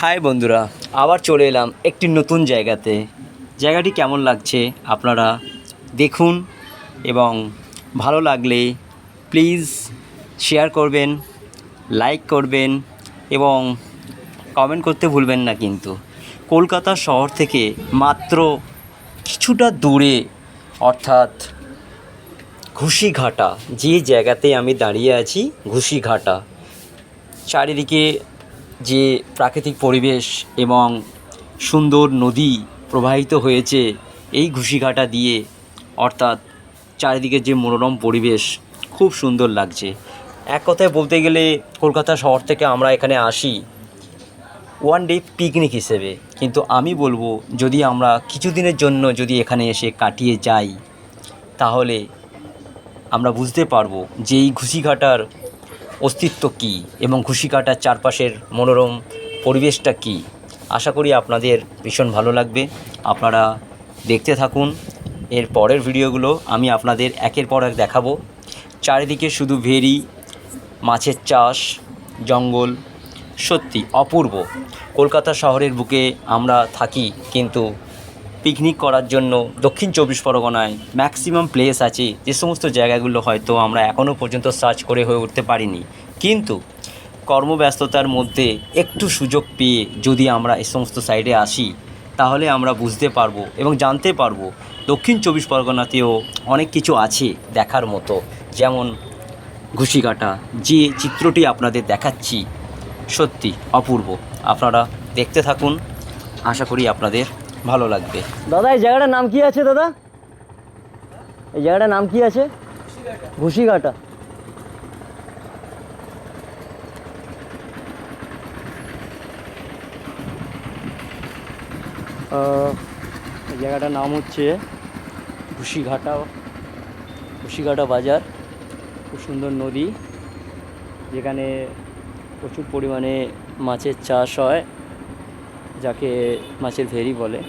High বন্ধুরা, আবার চলে এলাম একটি নতুন জায়গাতে। জায়গাটি কেমন লাগছে আপনারা দেখুন এবং ভালো লাগলে প্লিজ শেয়ার করবেন, লাইক করবেন এবং কমেন্ট করতে ভুলবেন না কিন্তু। কলকাতা শহর থেকে মাত্র কিছুটা দূরে, অর্থাৎ ঘুষিঘাটা, যে জায়গাতে আমি দাঁড়িয়ে আছি, ঘুষিঘাটা। চারিদিকে যে প্রাকৃতিক পরিবেশ এবং সুন্দর নদী প্রবাহিত হয়েছে, এই ঘুষিঘাটা দিয়ে অর্থাৎ চারিদিকে যে মনোরম পরিবেশ, খুব সুন্দর লাগছে। এক কথায় বলতে গেলে, কলকাতা শহর থেকে আমরা এখানে আসি ওয়ান ডে পিকনিক হিসেবে। কিন্তু আমি বলব, যদি আমরা কিছুদিনের জন্য যদি এখানে এসে কাটিয়ে যাই, তাহলে আমরা বুঝতে পারব যে এই ঘুষিঘাটার অস্তিত্ব কী এবং ঘুষিঘাটার চারপাশের মনোরম পরিবেশটা কী? আশা করি আপনাদের ভীষণ ভালো লাগবে। আপনারা দেখতে থাকুন। এর পরের ভিডিওগুলো আমি আপনাদের একের পর এক দেখাবো। চারিদিকে শুধু ভেরি, মাছের চাষ, জঙ্গল, সত্যি অপূর্ব। কলকাতা শহরের বুকে আমরা থাকি, কিন্তু পিকনিক করার জন্য দক্ষিণ চব্বিশ পরগনায় ম্যাক্সিমাম প্লেস আছে। যে সমস্ত জায়গাগুলো হয়তো আমরা এখনও পর্যন্ত সার্চ করে হয়ে উঠতে পারিনি। কিন্তু কর্মব্যস্ততার মধ্যে একটু সুযোগ পেয়ে যদি আমরা এই সমস্ত সাইডে আসি, তাহলে আমরা বুঝতে পারব এবং জানতে পারব দক্ষিণ চব্বিশ পরগনাতেও অনেক কিছু আছে দেখার মতো। যেমন ঘুষিকাটা, যে চিত্রটি আপনাদের দেখাচ্ছি, সত্যি অপূর্ব। আপনারা দেখতে থাকুন। আশা করি আপনাদের ভালো লাগবে। দাদা, এই জায়গাটার নাম কি আছে দাদা? এই জায়গাটার নাম কি আছে? ঘুষিঘাটা। এই জায়গাটার নাম হচ্ছে ঘুষিঘাটা ঘুষিঘাটা বাজার। খুব সুন্দর নদী, যেখানে প্রচুর পরিমাণে মাছের চাষ হয়। যাকে মাছের ভেরি বলে।